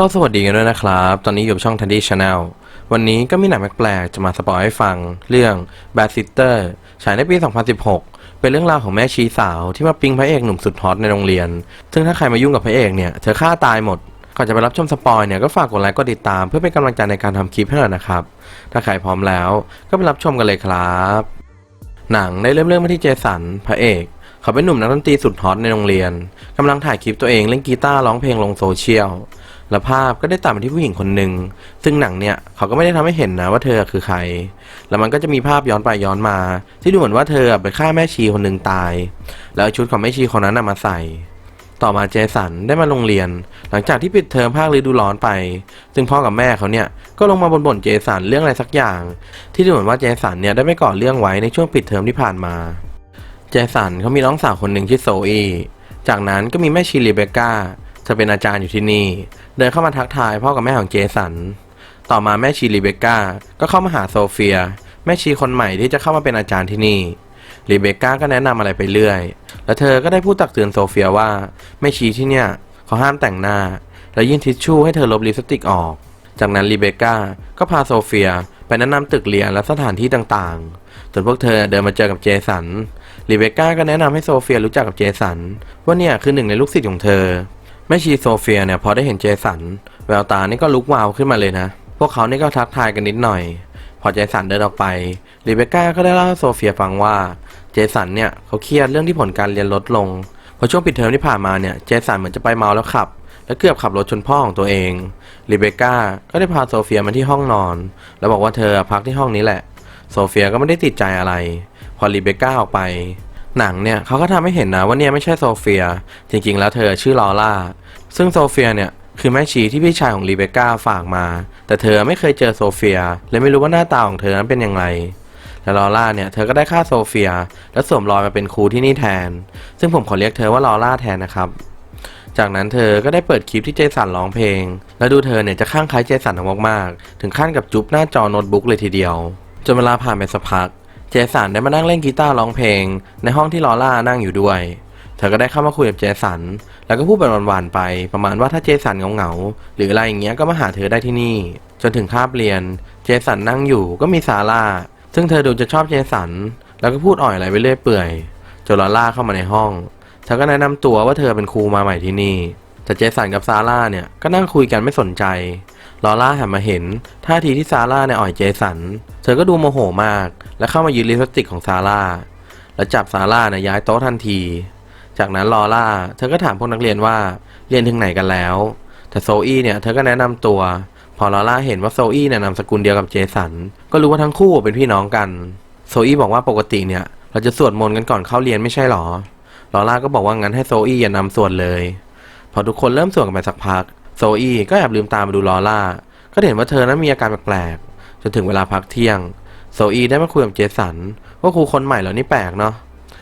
ก็สวัสดีกันด้วยนะครับ ตอนนี้อยู่ช่อง Tandy Channel วันนี้ก็มีหนังแปลกๆจะมาสปอยให้ฟัง เรื่อง Bad Sister ฉายในปี 2016 เป็นเรื่องราวของแม่ชีสาวที่มาปิงพระเอกหนุ่มสุดฮอตในโรงเรียน ซึ่งถ้าใครมายุ่งกับพระเอกเนี่ย เธอฆ่าตายหมด ก่อนจะไปรับชมสปอยเนี่ยก็ฝากกดไลค์กดติดตามเพื่อเป็นกำลังใจในการทำคลิปให้หน่อยนะครับ ถ้าใครพร้อมแล้วก็ไปรับชมกันเลยครับ หนังได้เริ่มเรื่องมาที่เจสันพระเอกเขาเป็นหนุ่มนักดนตรีสุดฮอตในโรงเรียนกำลังถ่ายคลิปตัวเองเล่นกีตาร์ร้องเพลงลงโซเชียล และภาพก็ได้ตัดมาที่ผู้หญิงคนหนึ่งซึ่งหนังเนี่ยเขาก็ไม่ได้ทำให้เห็นนะว่าเธอคือใคร แล้วมันก็จะมีภาพย้อนไปย้อนมา ที่ดูเหมือนว่าเธอไปฆ่าแม่ชีคนหนึ่งตาย แล้วชุดของแม่ชีคนนั้นนะมาใส่ ต่อมาเจสันได้มาโรงเรียน หลังจากที่ปิดเทอมภาคฤดูร้อนไป ซึ่งพ่อกับแม่เขาเนี่ยก็ลงมาบ่นๆเจสันเรื่องอะไรสักอย่าง ที่ดูเหมือนว่าเจสันเนี่ยได้ไม่ก่อเรื่องไว้ในช่วงปิดเทอมที่ผ่านมา เจสันเขามีน้องสาวคนหนึ่งชื่อโซอีจากนั้นก็มีแม่ชีรีเบก้า เธอเป็นอาจารย์อยู่ที่นี่ เดินเข้ามาทักทายพ่อกับแม่ของเจสัน ต่อมาแม่ชีรีเบคก้าก็เข้ามาหาโซเฟีย แม่ชีคนใหม่ที่จะเข้ามาเป็นอาจารย์ที่นี่รีเบคก้าก็แนะนำอะไรไปเรื่อย และเธอก็ได้พูดตักเตือนโซเฟียว่าแม่ชีที่เนี่ยเขาห้ามแต่งหน้า และยื่นทิชชู่ให้เธอลบลิปสติกออก จากนั้นรีเบคก้าก็พาโซเฟียไปแนะนำตึกเรียนและสถานที่ต่างๆ จนพวกเธอเดินมาเจอกับเจสันรีเบคก้าก็แนะนำให้โซเฟียรู้จักกับเจสันว่าเนี่ยคือหนึ่งในลูกศิษย์ของเธอ แม่ชีโซเฟียเนี่ยพอได้เห็นเจสันแววตานี่ก็ลุกวาวขึ้นมาเลยนะ พวกเขานี่ก็ทักทายกันนิดหน่อย พอเจสันเดินออกไปรีเบคก้าก็ได้เล่าให้โซเฟียฟังว่า เจสันเนี่ยเขาเครียดเรื่องที่ผลการเรียนลดลงพอช่วงปิดเทอมที่ผ่านมาเนี่ยเจสันเหมือนจะไปเมาแล้วขับ และเกือบขับรถชนพ่อของตัวเองรีเบคก้าก็ได้พาโซเฟียมาที่ห้องนอน แล้วบอกว่าเธอพักที่ห้องนี้แหละ โซเฟียก็ไม่ได้ติดใจอะไร พอรีเบคก้าออกไป หนังเนี่ยเขาก็ทำให้เห็นนะว่าเนี่ยไม่ใช่โซเฟีย จริงๆ แล้วเธอชื่อลอร่า ซึ่งโซเฟียเนี่ยคือแม่ชีที่พี่ชายของรีเบคก้าฝากมา แต่เธอไม่เคยเจอโซเฟียเลยไม่รู้ว่าหน้าตาของเธอนั้นเป็นอย่างไรและลอร่าเนี่ยเธอก็ได้ฆ่าโซเฟีย และสวมรอยมาเป็นครูที่นี่แทน ซึ่งผมขอเรียกเธอว่าลอร่าแทนนะครับ จากนั้นเธอก็ได้เปิดคลิปที่เจสันร้องเพลง และดูเธอเนี่ยจะข้างคล้ายเจสันมากๆ ถึงขั้นกับจุ๊บหน้าจอโน้ตบุ๊กเลยทีเดียว จนเวลาผ่านไปสักพัก เจสันได้มานั่งเล่นกีตาร์ร้องเพลง ในห้องที่ลอร่านั่งอยู่ด้วย เธอก็ได้เข้ามาคุยกับเจสัน แล้วก็พูดเป็นหวานๆไป ประมาณว่าถ้าเจสันเหงาๆหรืออะไรอย่างเงี้ยก็มาหาเธอได้ที่นี่ จนถึงคาบเรียน เจสันนั่งอยู่ก็มีซาร่า ซึ่งเธอดูจะชอบเจสัน แล้วก็พูดอ่อยอะไรไปเรื่อยเปื่อยจนลอร่าเข้ามาในห้อง เธอก็แนะนำตัวว่าเธอเป็นครูมาใหม่ที่นี่ แต่เจสันกับซาร่าเนี่ยก็นั่งคุยกันไม่สนใจ ลอร่าหันมาเห็นท่าทีที่ซาร่าเนี่ยอ่อยเจสัน เธอก็ดูโมโหมาก และเข้ามายืนลิปสติกของซาร่า แล้วจับซาร่าเนี่ยย้ายโต๊ะทันที จากนั้นลอร่าเธอก็ถามพวกนักเรียนว่าเรียนถึงไหนกันแล้ว แต่โซอี้เนี่ยเธอก็แนะนำตัว พอลอร่าเห็นว่าโซอี้เนี่ยนามสกุลเดียวกับเจสัน ก็รู้ว่าทั้งคู่เป็นพี่น้องกัน โซอี้บอกว่าปกติเนี่ยเราจะสวดมนต์กันก่อนเข้าเรียนไม่ใช่หรอลอร่าก็บอกว่างั้นให้โซอี้อย่านำสวดเลย พอทุกคนเริ่มสวดกันไปสักพัก โซอี้ก็แอบลืมตามาดูลอร่า ก็เห็นว่าเธอนั้นมีอาการแปลกๆ จนถึงเวลาพักเที่ยง โซอี้ได้มาคุยกับเจสันว่าครูคนใหม่เหล่านี้แปลกเนาะ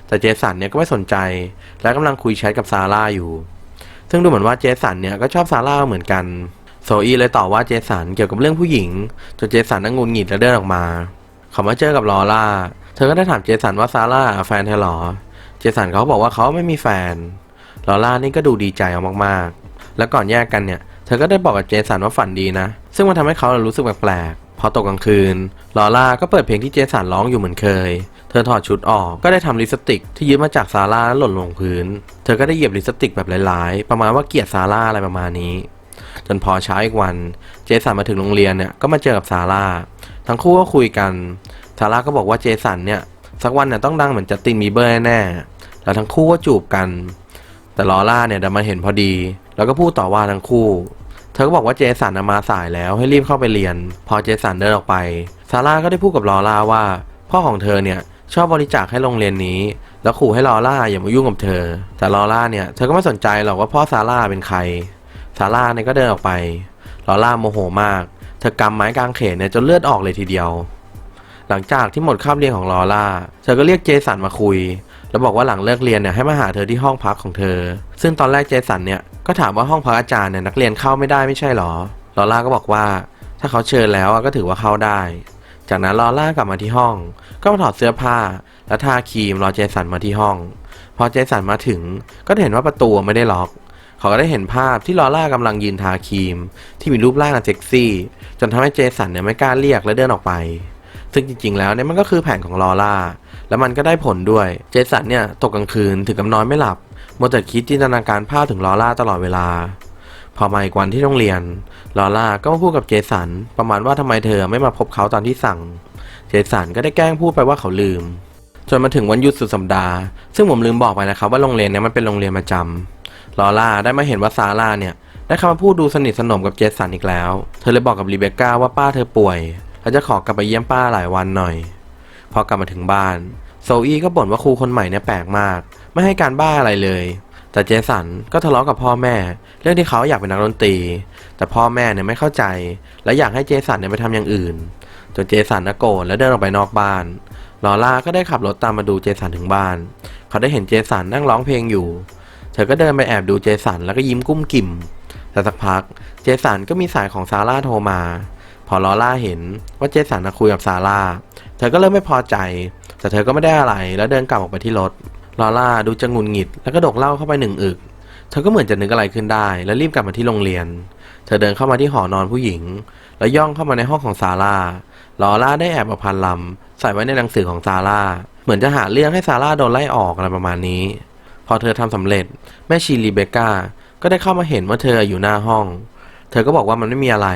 แต่เจสันเนี่ยก็ไม่สนใจ และกำลังคุยแชทกับซาร่าอยู่ ซึ่งดูเหมือนว่าเจสันเนี่ยก็ชอบซาร่าเหมือนกันโซอี้เลยต่อว่าเจสันเกี่ยวกับเรื่องผู้หญิงจนเจสันนั่งงุนหงิดและเดินออกมาเขามาเจอกับลอร่า เธอก็ได้ถามเจสันว่าซาร่าแฟนเธอหรอ เจสันเขาบอกว่าเขาไม่มีแฟนลอร่านี่ก็ดูดีใจเอามากๆ แล้วก่อนแยกกันเนี่ย เธอก็ได้บอกกับเจสันว่าฝันดีนะ ซึ่งมันทำให้เขารู้สึกแปลกๆ พอตกกลางคืน ลอร่าก็เปิดเพลงที่เจสันร้องอยู่เหมือนเคย เธอถอดชุดออก ก็ได้ทำลิปสติกที่ยืมมาจากซาร่าหล่นลงพื้น เธอก็ได้เหยียบลิปสติกแบบหลายๆ ประมาณว่าเกลียดซาร่าอะไรประมาณนี้ จนพอเช้าอีกวัน เจสันมาถึงโรงเรียนเนี่ย ก็มาเจอกับซาร่า ทั้งคู่ก็คุยกัน ซาร่าก็บอกว่าเจสันเนี่ย สักวันเนี่ยต้องดังเหมือนจัสตินบีเบอร์แน่ แล้วทั้งคู่ก็จูบกัน แต่ลอร่าเนี่ยดันมาเห็นพอดี แล้วก็พูดต่อว่าทั้งคู่ เธอก็บอกว่าเจสันมาสายแล้วให้รีบเข้าไปเรียน พอเจสันเดินออกไปซาร่าก็ได้พูดกับลอร่าว่า พ่อของเธอเนี่ยชอบบริจาคให้โรงเรียนนี้ แล้วขู่ให้ลอร่าอย่ามายุ่งกับเธอ แต่ลอร่าเนี่ยเธอก็ไม่สนใจหรอกว่าพ่อซาร่าเป็นใครซาร่าเนี่ยก็เดินออกไปลอร่าโมโหมาก เธอกำไม้กางเขนเนี่ยจนเลือดออกเลยทีเดียว หลังจากที่หมดคาบเรียนของลอร่า เธอก็เรียกเจสันมาคุย แล้วบอกว่าหลังเลิกเรียนเนี่ยให้มาหาเธอที่ห้องพักของเธอ ซึ่งตอนแรกเจสันเนี่ย ก็ถามว่าห้องพักอาจารย์เนี่ยนักเรียนเข้าไม่ได้ไม่ใช่หรอ ลอร่าก็บอกว่า ถ้าเขาเชิญแล้วก็ถือว่าเข้าได้ จากนั้นลอร่ากลับมาที่ห้อง ก็มาถอดเสื้อผ้า แล้วทาครีมรอเจสันมาที่ห้อง พอเจสันมาถึง ก็เห็นว่าประตูไม่ได้ล็อก เขาก็ได้เห็นภาพที่ลอร่ากำลังยืนทาครีม ที่มีรูปร่างเซ็กซี่ จนทำให้เจสันเนี่ยไม่กล้าเรียกและเดินออกไป ซึ่งจริง ๆ แล้วเนี่ยมันก็คือแผนของลอร่า แล้วมันก็ได้ผลด้วย เจสันเนี่ยตกกลางคืนถึงกับนอนไม่หลับ มัวแต่คิดจินตนาการภาพถึงลอร่าตลอดเวลา พอมาอีกวันที่โรงเรียน ลอร่าก็มาพูดกับเจสันประมาณว่าทำไมเธอไม่มาพบเขาตอนที่สั่ง เจสันก็ได้แกล้งพูดไปว่าเขาลืม จนมาถึงวันหยุดสุดสัปดาห์ ซึ่งผมลืมบอกไปนะครับว่าโรงเรียนเนี้มันเป็นโรงเรียนประจำลอร่าได้มาเห็นว่าซาร่าเนี่ยได้เข้ามาพูดดูสนิทสนมกับเจสันอีกแล้ว เธอเลยบอกกับรีเบคก้าว่าป้าเธอป่วยและจะขอกลับไปเยี่ยมป้าหลายวันหน่อย พอกลับมาถึงบ้านโซอี้ก็บ่นว่าครูคนใหม่เนี่ยแปลกมาก ไม่ให้การบ้าอะไรเลย แต่เจสันก็ทะเลาะกับพ่อแม่ เรื่องที่เขาอยากเป็นนักดนตรี แต่พ่อแม่เนี่ยไม่เข้าใจ และอยากให้เจสันเนี่ยไปทำอย่างอื่น จนเจสันนะโกรธและเดินออกไปนอกบ้านลอร่าก็ได้ขับรถตามมาดูเจสันถึงบ้าน เขาได้เห็นเจสันนั่งร้องเพลงอยู่ เธอก็เดินไปแอบดูเจสันแล้วก็ยิ้มกุ้มกิ่ม แต่สักพักเจสันก็มีสายของซาร่าโทรมา พอลอร่าเห็นว่าเจสันคุยกับซาร่า เธอก็เริ่มไม่พอใจ แต่เธอก็ไม่ได้อะไรแล้วเดินกลับออกไปที่รถ ลอร่าดูจะงุนหงิด แล้วก็ดกเหล้าเข้าไปหนึ่งอึก เธอก็เหมือนจะนึกอะไรขึ้นได้ แล้วรีบกลับมาที่โรงเรียน เธอเดินเข้ามาที่หอนอนผู้หญิง แล้วย่องเข้ามาในห้องของซาร่าลอร่าได้แอบเอาพันลำใส่ไว้ในหนังสือของซาร่า เหมือนจะหาเรื่องให้ซาร่าโดนไล่ออกอะไรประมาณนี้ พอเธอทำสำเร็จ แม่ชีรีเบคก้าก็ได้เข้ามาเห็นว่าเธออยู่หน้าห้อง เธอก็บอกว่ามันไม่มีอะไร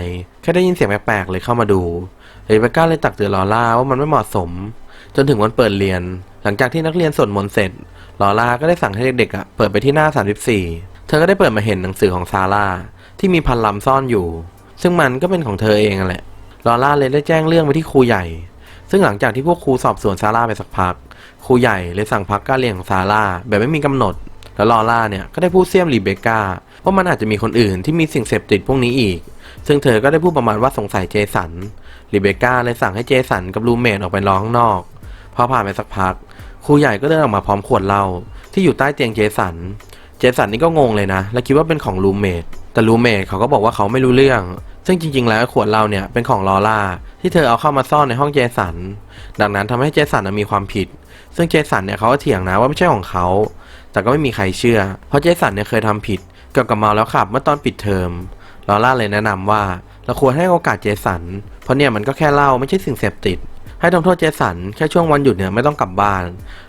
แค่ได้ยินเสียงแปลกๆเลยเข้ามาดูรีเบคก้าเลยตักเตือนลอร่าว่ามันไม่เหมาะสม จนถึงวันเปิดเรียน หลังจากที่นักเรียนสวดมนต์เสร็จลอร่าก็ได้สั่งให้เด็กๆอะเปิดไปที่หน้า 34 เธอก็ได้เปิดมาเห็นหนังสือของซาร่าที่มีพันลำซ่อนอยู่ ซึ่งมันก็เป็นของเธอเองนั่นแหละลอร่าเลยได้แจ้งเรื่องไปที่ครูใหญ่ ซึ่งหลังจากที่พวกครูสอบสวนซาร่าไปสักพัก ครูใหญ่เลยสั่งพักการเรียนของซาร่าแบบไม่มีกำหนด แล้วลอร่าเนี่ยก็ได้พูดเสี้ยมรีเบคก้าว่ามันอาจจะมีคนอื่นที่มีสิ่งเสพติดพวกนี้อีก ซึ่งเธอก็ได้พูดประมาณว่าสงสัยเจสันรีเบคก้าเลยสั่งให้เจสันกับรูเมทออกไปรอข้างนอก พอผ่านไปสักพัก ครูใหญ่ก็เดินออกมาพร้อมขวดเหล้าที่อยู่ใต้เตียงเจสัน เจสันนี่ก็งงเลยนะ และคิดว่าเป็นของรูเมทแต่รูเมทเขาก็บอกว่าเขาไม่รู้เรื่อง ซึ่งจริง ๆ แล้วขวดเหล้าเนี่ยเป็นของลอร่าที่เธอเอาเข้ามาซ่อนในห้องเจสัน ดังนั้นทำให้เจสันมีความผิด ซึ่งเจสันเนี่ยเขาก็เถียงนะว่าไม่ใช่ของเขา แต่ก็ไม่มีใครเชื่อ เพราะเจสันเนี่ยเคยทำผิดเกี่ยวกับเมาแล้วขับเมื่อตอนปิดเทอมลอร่าเลยแนะนำว่าเราควรให้โอกาสเจสัน เพราะเนี่ยมันก็แค่เหล้าไม่ใช่สิ่งเสพติด ให้ทำโทษเจสันแค่ช่วงวันหยุดเนี่ยไม่ต้องกลับบ้าน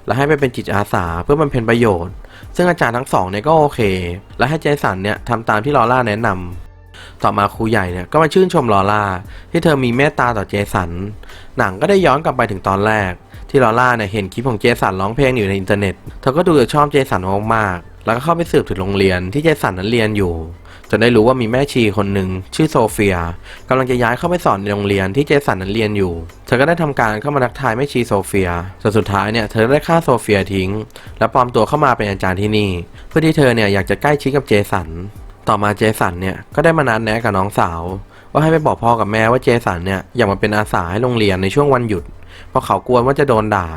และให้ไปเป็นจิตอาสาเพื่อบำเพ็ญประโยชน์ ซึ่งอาจารย์ทั้งสองเนี่ยก็โอเค และให้เจสันเนี่ยทำตามที่ลอร่าแนะนำต่อมาครูใหญ่เนี่ยก็มาชื่นชมลอร่าที่เธอมีเมตตาต่อเจสัน หนังก็ได้ย้อนกลับไปถึงตอนแรก ที่ลอร่าเนี่ยเห็นคลิปของเจสันร้องเพลงอยู่ในอินเทอร์เน็ต เธอก็ดูจะชอบเจสันมากๆแล้วก็เข้าไปสืบถึงโรงเรียนที่เจสันนั้นเรียนอยู่ จนได้รู้ว่ามีแม่ชีคนหนึ่งชื่อโซเฟียกำลังจะย้ายเข้าไปสอนในโรงเรียนที่เจสันนั้นเรียนอยู่ เธอก็ได้ทำการเข้ามาทักทายแม่ชีโซเฟียจนสุดท้ายเนี่ยเธอได้ฆ่าโซเฟียทิ้ง และปลอมตัวเข้ามาเป็นอาจารย์ที่นี่ เพื่อที่เธอเนี่ยอยากจะใกล้ชิดกับเจสัน ต่อมาเจสันเนี่ยก็ได้มานัดแนะกับน้องสาว ว่าให้ไปบอกพ่อกับแม่ว่าเจสันเนี่ยอยากมาเป็นอาสาให้โรงเรียนในช่วงวันหยุดเพราะเขากลัวว่าจะโดนด่า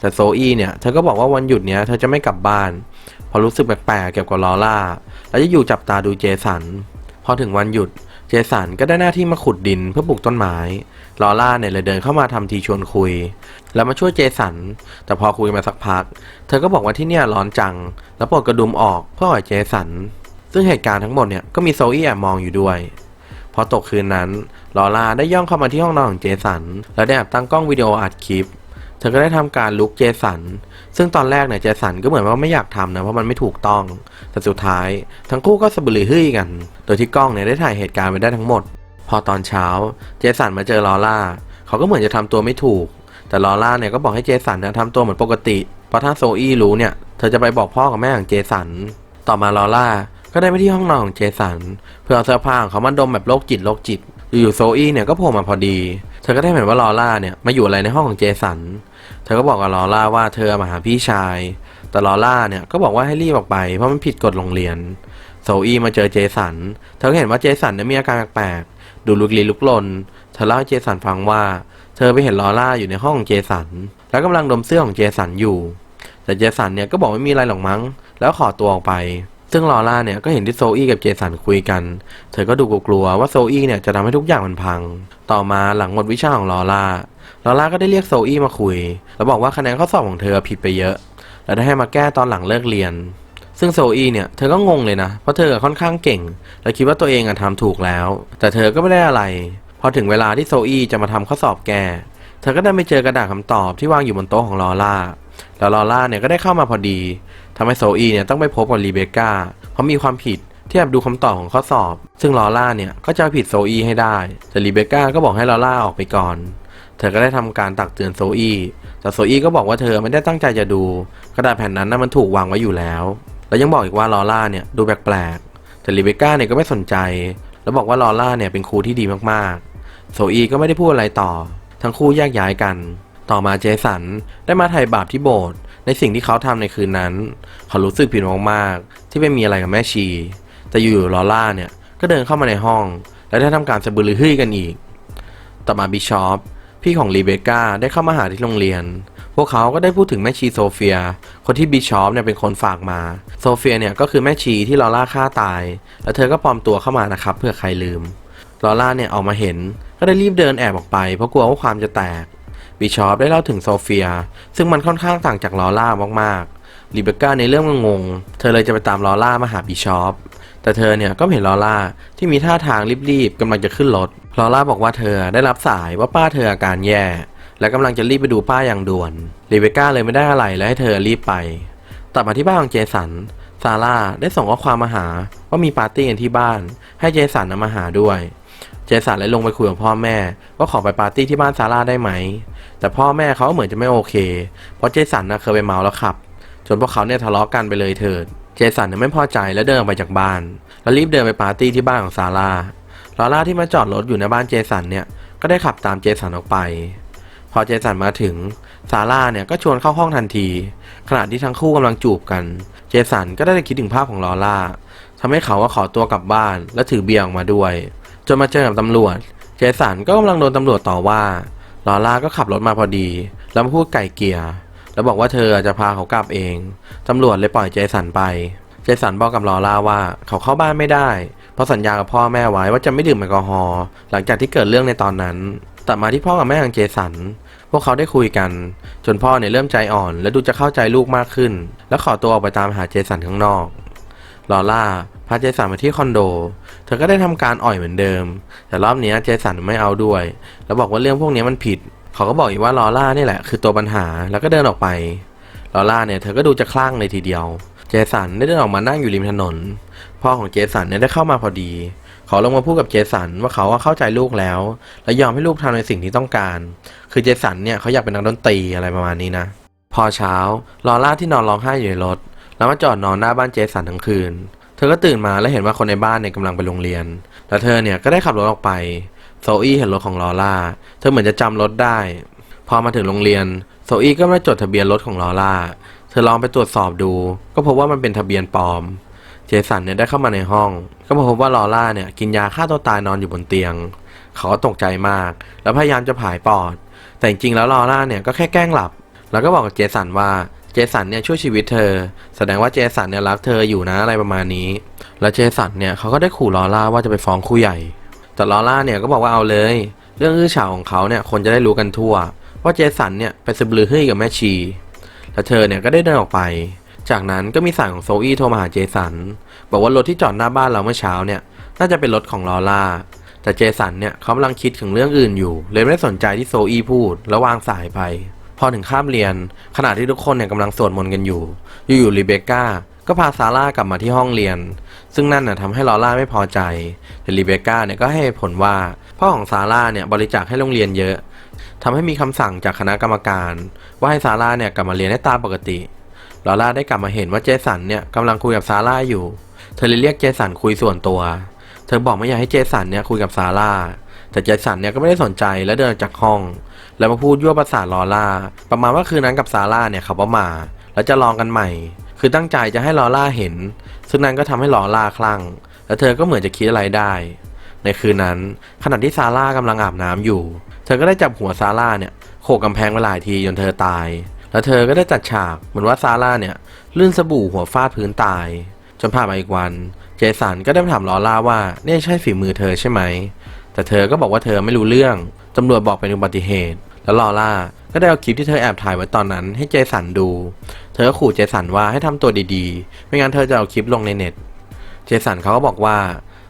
แต่โซอี้เนี่ยเธอก็บอกว่าวันหยุดเนี้ยเธอจะไม่กลับบ้านเพราะรู้สึกแปลกๆเกี่ยวกับลอร่า และจะอยู่จับตาดูเจสันพอถึงวันหยุดเจสันก็ได้หน้าที่มาขุดดินเพื่อปลูกต้นไม้ ลอร่าเนี่ยเลยเดินเข้ามาทำทีชวนคุย แล้วมาช่วยเจสัน แต่พอคุยมาสักพัก เธอก็บอกว่าที่เนี่ยร้อนจัง แล้วปลดกระดุมออกเพื่ออ่อยเจสัน ซึ่งเหตุการณ์ทั้งหมดเนี่ยก็มีโซอี้แอบมองอยู่ด้วย พอตกคืนนั้น ลอร่าได้ย่องเข้ามาที่ห้องนอนของเจสัน และได้แอบตั้งกล้องวิดีโออัดคลิป อก็ได้ทำการลุกเจสัน ซึ่งตอนแรกเนี่ยเจสันก็เหมือนว่าไม่อยากทำนะเพราะมันไม่ถูกต้อง แต่สุดท้าย ทั้งคู่ก็สะบุหรี่ฮึ่ยกัน โดยที่กล้องเนี่ยได้ถ่ายเหตุการณ์ไว้ได้ทั้งหมด พอตอนเช้าเจสันมาเจอลอร่า เขาก็เหมือนจะทำตัวไม่ถูก แต่ลอร่าเนี่ยก็บอกให้เจสันเนี่ยทำตัวเหมือนปกติ เพราะถ้าโซอี้รู้เนี่ยเธอจะไปบอกพ่อกับแม่ของเจสัน ต่อมาลอร่าก็ได้ไปที่ห้องนอนของเจสันเพื่อเอาเสื้อผ้าของเขามาดมแบบโรคจิตโรคจิตอยู่ๆโซอี้เนี่ยก็โผล่มาพอดี เธอก็ได้เห็นว่าลอร่าเนี่ยมาอยู่อะไรในห้องของเจสัน เธอก็บอกกับลอร่าว่าเธอมาหาพี่ชาย แต่ลอร่าเนี่ยก็บอกว่าให้รีบออกไปเพราะมันผิดกฎโรงเรียน โซอี้มาเจอเจสัน เธอเห็นว่าเจสันเนี่ยมีอาการแปลกๆ ดูลุกลี้ลุกลน เธอเล่าให้เจสันฟังว่า เธอไปเห็นลอร่าอยู่ในห้องของเจสัน แล้วกำลังดมเสื้อของเจสันอยู่ แต่เจสันเนี่ยก็บอกไม่มีอะไรหรอกมั้ง แล้วขอตัวออกไป ซึ่งลอร่าเนี่ยก็เห็นที่โซอี้กับเจสันคุยกัน เธอก็ดูกลัวๆว่าโซอี้เนี่ยจะทำให้ทุกอย่างมันพัง ต่อมาหลังหมดวิชาของลอร่า ลอร่าก็ได้เรียกโซอี้มาคุย แล้วบอกว่าคะแนนข้อสอบของเธอผิดไปเยอะ และได้ให้มาแก้ตอนหลังเลิกเรียน ซึ่งโซอี้เนี่ยเธอก็งงเลยนะ เพราะเธอค่อนข้างเก่ง และคิดว่าตัวเองอะทำถูกแล้ว แต่เธอก็ไม่ได้อะไร พอถึงเวลาที่โซอี้จะมาทำข้อสอบแกเธอก็ได้ไปเจอกระดาษคำตอบที่วางอยู่บนโต๊ะของลอร่า แล้วลอร่าเนี่ยก็ได้เข้ามาพอดีทำให้โซอี้เนี่ยต้องไปพบกับรีเบคก้า เพราะมีความผิดที่แอบดูคำตอบของข้อสอบ ซึ่งลอร่าเนี่ยก็จะผิดโซอี้ให้ได้ แต่รีเบคก้าก็บอกให้ลอร่าออกไปก่อน เธอก็ได้ทำการตักเตือนโซอี้แต่โซอี้ก็บอกว่าเธอไม่ได้ตั้งใจจะดูกระดาษแผ่นนั้นนะมันถูกวางไว้อยู่แล้ว แล้วยังบอกอีกว่าลอร่าเนี่ยดูแปลกๆ แต่รีเบก้าเนี่ยก็ไม่สนใจ แล้วบอกว่าลอร่าเนี่ยเป็นครูที่ดีมากๆ โซอี้ก็ไม่ได้พูดอะไรต่อ ทั้งคู่แยกย้ายกัน ต่อมาเจสันได้มาไถ่บาปที่โบสถ์ในสิ่งที่เขาทำในคืนนั้น เขารู้สึกผิดมากๆ ที่ไม่มีอะไรกับแม่ชี แต่อยู่ๆลอร่าเนี่ยก็เดินเข้ามาในห้อง และได้ทำการสะบือรือฮื่อกันอีก ต่อมาบิชอป พี่ของรีเบคก้าได้เข้ามาหาที่โรงเรียน พวกเขาก็ได้พูดถึงแม่ชีโซเฟีย คนที่บิชอปเนี่ยเป็นคนฝากมา โซเฟียเนี่ยก็คือแม่ชีที่ลอร่าฆ่าตาย แล้วเธอก็ปลอมตัวเข้ามานะครับเพื่อใครลืม ลอร่าเนี่ยออกมาเห็น ก็ได้รีบเดินแอบออกไปเพราะกลัวว่าความจะแตก บิชอปได้เล่าถึงโซเฟีย ซึ่งมันค่อนข้างต่างจากลอร่ามากๆรีเบคก้าในเรื่องงง เธอเลยจะไปตามลอร่ามาหาบิชอป แต่เธอเนี่ยก็เห็นลอร่าที่มีท่าทางรีบๆกำลังจะขึ้นรถลอร่าบอกว่าเธอได้รับสายว่าป้าเธออาการแย่ และกำลังจะรีบไปดูป้าอย่างด่วนรีเบคก้าเลยไม่ได้อะไรและให้เธอรีบไปต่อมาที่บ้านของเจสันซาร่าได้ส่งข้อความมาหาว่ามีปาร์ตี้กันที่บ้าน ให้เจสันนำมาหาด้วย เจสันเลยลงไปคุยกับพ่อแม่ว่าขอไปปาร์ตี้ที่บ้านซาร่าได้ไหม แต่พ่อแม่เขาเหมือนจะไม่โอเค เพราะเจสันนะเคยไปเมาแล้วขับ จนพวกเขาเนี่ยทะเลาะกันไปเลยเถิด เจสันเนี่ยไม่พอใจและเดินออกไปจากบ้าน แล้วรีบเดินไปปาร์ตี้ที่บ้านของซาร่าลอร่าที่มาจอดรถอยู่ในบ้านเจสันเนี่ยก็ได้ขับตามเจสันออกไป พอเจสันมาถึงซาร่าเนี่ยก็ชวนเข้าห้องทันที ขณะที่ทั้งคู่กำลังจูบกัน เจสันก็ได้คิดถึงภาพของลอร่าทำให้เขาว่าขอตัวกลับบ้าน และถือเบียร์ออกมาด้วย จนมาเจอกับตำรวจ เจสันก็กำลังโดนตำรวจต่อว่าลอร่าก็ขับรถมาพอดี แล้วมาพูดไก่เกียร์ แล้วบอกว่าเธอจะพาเขากลับเอง ตำรวจเลยปล่อยเจสันไป เจสันบอกกับลอร่าว่าเขาเข้าบ้านไม่ได้ เพราะสัญญากับพ่อแม่ไว้ว่าจะไม่ดื่มแอลกอฮอล์หลังจากที่เกิดเรื่องในตอนนั้นตัดมาที่พ่อกับแม่ของเจสัน พวกเขาได้คุยกัน จนพ่อเนี่ยเริ่มใจอ่อน และดูจะเข้าใจลูกมากขึ้น และขอตัวออกไปตามหาเจสันข้างนอกลอร่าพาเจสันมาที่คอนโด เธอก็ได้ทำการอ่อยเหมือนเดิม แต่รอบนี้เจสันไม่เอาด้วย แล้วบอกว่าเรื่องพวกนี้มันผิด เขาก็บอกอีกว่าลอร่านี่แหละคือตัวปัญหาแล้วก็เดินออกไปลอร่าเนี่ยเธอก็ดูจะคลั่งเลยทีเดียว เจสันได้เดินออกมานั่งอยู่ริมถนน พ่อของเจสันเนี่ยได้เข้ามาพอดี เขาลงมาพูดกับเจสันว่าเขาว่าเข้าใจลูกแล้ว และยอมให้ลูกทำในสิ่งที่ต้องการ คือเจสันเนี่ยเขาอยากเป็นนักดนตรีอะไรประมาณนี้นะ พอเช้าลอร่าที่นอนร้องไห้อยู่ในรถ แล้วมาจอดนอนหน้าบ้านเจสันทั้งคืน เธอก็ตื่นมาแล้วเห็นว่าคนในบ้านเนี่ยกำลังไปโรงเรียน แล้วเธอเนี่ยก็ได้ขับรถออกไป โซอี้เห็นรถของลอร่า เธอเหมือนจะจำรถได้ พอมาถึงโรงเรียน โซอี้ก็มาจดทะเบียนรถของลอร่า เธอลองไปตรวจสอบดู ก็พบว่ามันเป็นทะเบียนปลอม เจสันเนี่ยได้เข้ามาในห้อง ก็พบว่าลอร่าเนี่ยกินยาฆ่าตัวตายนอนอยู่บนเตียง เขาก็ตกใจมาก แล้วพยายามจะผายปอด แต่จริงๆแล้วลอร่าเนี่ยก็แค่แกล้งหลับ แล้วก็บอกกับเจสันว่าเจสันเนี่ยช่วยชีวิตเธอ แสดงว่าเจสันเนี่ยรักเธออยู่นะอะไรประมาณนี้ แล้วเจสันเนี่ยเขาก็ได้ขู่ลอร่าว่าจะไปฟ้องครูใหญ่ แต่ลอร่าเนี่ยก็บอกว่าเอาเลย เรื่องอื้อฉาวของเขาเนี่ยคนจะได้รู้กันทั่วว่าเจสันเนี่ยไปสืบลือให้กับแม่ชี แล้วเธอเนี่ยก็ได้เดินออกไป จากนั้นก็มีสายของโซอี้โทรมาหาเจสันบอกว่ารถที่จอดหน้าบ้านเราเมื่อเช้าเนี่ยน่าจะเป็นรถของลอร่าแต่เจสันเนี่ยเขากำลังคิดถึงเรื่องอื่นอยู่ เลยไม่ได้สนใจที่โซอี้พูด แล้ววางสายไป พอถึงข้ามเรียนขณะที่ทุกคนเนี่ยกำลังสวดมนต์กันอยู่ อยู่ๆรีเบคก้า ก็พาซาร่ากลับมาที่ห้องเรียน ซึ่งนั่นน่ะทำให้ลอร่าไม่พอใจแต่รีเบคก้าเนี่ยก็ให้ผลว่าพ่อของซาร่าเนี่ยบริจาคให้โรงเรียนเยอะทำให้มีคำสั่งจากคณะกรรมการ ว่าให้ซาร่าเนี่ยกลับมาเรียนได้ตามปกติลอร่าได้กลับมาเห็นว่าเจสันเนี่ยกำลังคุยกับซาร่าอยู่ เธอเลยเรียกเจสันคุยส่วนตัว เธอบอกไม่อยากให้เจสันเนี่ยคุยกับซาร่า แต่เจสันเนี่ยก็ไม่ได้สนใจและเดินออกจากห้อง แล้วมาพูดยั่วประสาทลอร่า ประมาณว่าคืนนั้นกับซาร่าเนี่ยเขาประมา แล้วจะลองกันใหม่ คือตั้งใจจะให้ลอร่าเห็น ซึ่งนั้นก็ทำให้ลอร่าคลั่ง แล้วเธอก็เหมือนจะคิดอะไรได้ ในคืนนั้นขณะที่ซาร่ากำลังอาบน้ำอยู่ เธอก็ได้จับหัวซาร่าเนี่ยโขกกำแพงไปหลายทีจนเธอตาย แล้วเธอก็ได้จัดฉากเหมือนว่าซาร่าเนี่ยลื่นสบู่หัวฟาดพื้นตาย จนผ่านมาอีกวัน เจสันก็ได้ถามลอร่าว่าเนี่ยใช่ฝีมือเธอใช่ไหม แต่เธอก็บอกว่าเธอไม่รู้เรื่องตำรวจบอกเป็นอุบัติเหตุ แล้วลอร่า ก็ได้เอาคลิปที่เธอแอบถ่ายไว้ตอนนั้น ให้เจสันดู เธอก็ขู่เจสันว่าให้ทำตัวดีๆ ไม่งั้นเธอจะเอาคลิปลงในเน็ต เจสันเขาก็บอกว่า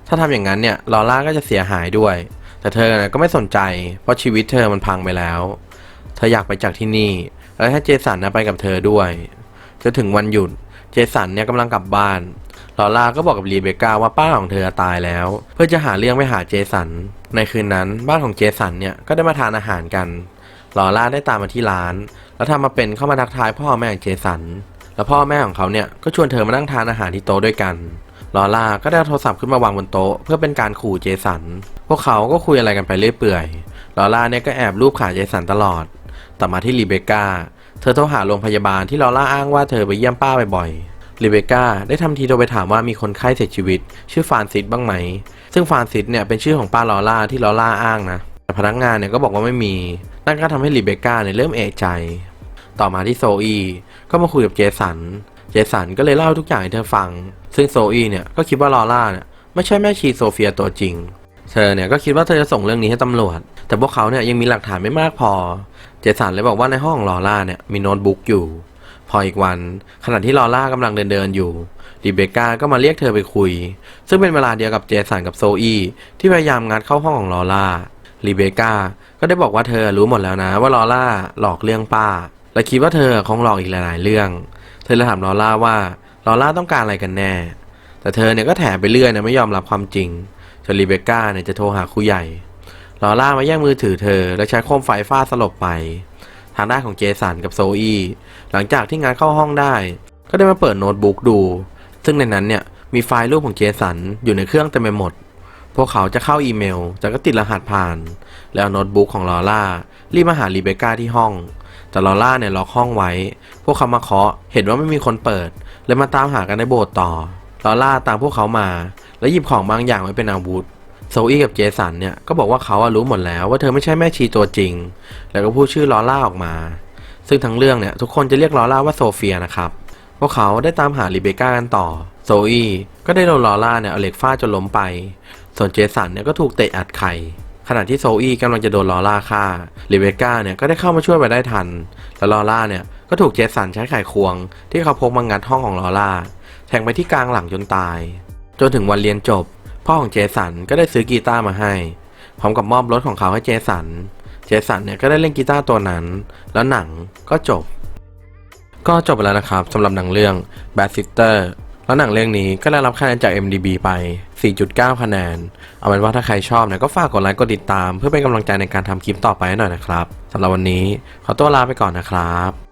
ถ้าทำอย่างนั้นเนี่ยลอร่าก็จะเสียหายด้วย แต่เธอนะก็ไม่สนใจ เพราะชีวิตเธอมันพังไปแล้ว เธออยากไปจากที่นี่ แล้วให้เจสันนะไปกับเธอด้วยจนถึงวันหยุด เจสันเนี่ยกำลังกลับบ้านลอร่าก็บอกกับรีเบคก้าว่าป้าของเธอตายแล้ว เพื่อจะหาเรื่องไปหาเจสัน ในคืนนั้นบ้านของเจสันเนี่ยก็ได้มาทานอาหารกัน ลอร่าได้ตามมาที่ร้าน แล้วทำมาเป็นเข้ามาทักทายพ่อแม่ของเจสัน แล้วพ่อแม่ของเขาเนี่ยก็ชวนเธอมานั่งทานอาหารที่โต๊ะด้วยกัน ลอร่าก็ได้โทรศัพท์ขึ้นมาวางบนโต๊ะเพื่อเป็นการขู่เจสัน พวกเขาก็คุยอะไรกันไปเรื่อยเปื่อย ลอร่าเนี่ยก็แอบรูปขาเจสันตลอด ต่อมาที่รีเบคก้า เธอโทรหาโรงพยาบาลที่ลอร่าอ้างว่าเธอไปเยี่ยมป้าบ่อยๆ รีเบคก้าได้ทำทีโทรไปถามว่ามีคนไข้เสียชีวิต ชื่อฟานซิสบ้างไหม ซึ่งฟานซิสเนี่ยเป็นชื่อของป้าลอร่าที่ลอร่าอ้างนะแต่พนักงานเนี่ยก็บอกว่าไม่มี นั่นก็ทำให้รีเบก้าเนี่ยเริ่มเอะใจ ต่อมาที่โซอีก็มาคุยกับเจสัน เจสันก็เลยเล่าทุกอย่างให้เธอฟัง ซึ่งโซอีเนี่ยก็คิดว่าลอร่าเนี่ยไม่ใช่แม่ชีโซเฟียตัวจริง เธอเนี่ยก็คิดว่าเธอจะส่งเรื่องนี้ให้ตำรวจ แต่พวกเขาเนี่ยยังมีหลักฐานไม่มากพอ เจสันเลยบอกว่าในห้องลอร่าเนี่ยมีโน้ตบุ๊กอยู่ พออีกวันขณะที่ลอร่ากำลังเดินเดินอยู่รีเบก้าก็มาเรียกเธอไปคุย ซึ่งเป็นเวลาเดียวกับเจสันกับโซอีที่พยายามงัดเข้าห้องของลอร่า รีเบก้าก็ได้บอกว่าเธอรู้หมดแล้วนะ ว่าลอร่าหลอกเรื่องป้า และคิดว่าเธอคงหลอกอีกหลาย ๆ เรื่อง เธอเลยถามลอร่าว่าลอร่าต้องการอะไรกันแน่ แต่เธอเนี่ยก็แถไปเรื่อยนะไม่ยอมรับความจริงจนรีเบก้าเนี่ยจะโทรหาครูใหญ่ลอร่ามาแย่งมือถือเธอ และใช้โคมไฟฟาดสลบไป ทางด้านของเจสันกับโซอีหลังจากที่งานเข้าห้องได้ ก็ได้มาเปิดโน้ตบุ๊กดู ซึ่งในนั้นเนี่ยมีไฟล์รูปของเจสันอยู่ในเครื่องเต็มไปหมด พวกเขาจะเข้าอีเมลแต่ก็ติดรหัสผ่าน แล้วโน้ตบุ๊กของลอร่ารีบมาหารีเบคก้าที่ห้อง แต่ลอร่าเนี่ยล็อกห้องไว้ พวกเขามาเคาะเห็นว่าไม่มีคนเปิดเลยมาตามหากันในโบสถ์ต่อลอร่าตามพวกเขามา แล้วหยิบของบางอย่างไว้เป็นอาวุธโซอี้กับเจสันเนี่ยก็บอกว่าเขาอะรู้หมดแล้วว่าเธอไม่ใช่แม่ชีตัวจริง แล้วก็พูดชื่อลอร่าออกมา ซึ่งทั้งเรื่องเนี่ยทุกคนจะเรียกลอร่าว่าโซเฟียนะครับพวกเขาได้ตามหารีเบคก้ากันต่อ โซอี้ก็ได้โดนลอร่าเนี่ยเอาเหล็กฟาดจนล้มไป ส่วนเจสันเนี่ยก็ถูกเตะอัดไข่ขณะที่โซอี้กำลังจะโดนลอร่าฆ่ารีเบก้าเนี่ยก็ได้เข้ามาช่วยไว้ได้ทัน แล้วลอร่าเนี่ยก็ถูกเจสันใช้ไขควง ที่เขาพกมางัดห้องของลอร่าแทงไปที่กลางหลังจนตาย จนถึงวันเรียนจบ พ่อของเจสันก็ได้ซื้อกีตาร์มาให้ พร้อมกับมอบรถของเขาให้เจสัน เจสันเนี่ยก็ได้เล่นกีตาร์ตัวนั้น แล้วหนังก็จบ ก็จบไปแล้วนะครับสำหรับหนังเรื่อง Bad Sister แล้วหนังเรื่องนี้ก็ได้รับคะแนนจาก MDB ไป 4.9 คะแนน เอาเป็นว่าถ้าใครชอบนะก็ฝากกดไลค์กดติดตาม เพื่อเป็นกำลังใจในการทำคลิปต่อไปหน่อยนะครับสำหรับวันนี้ขอตัวลาไปก่อนนะครับ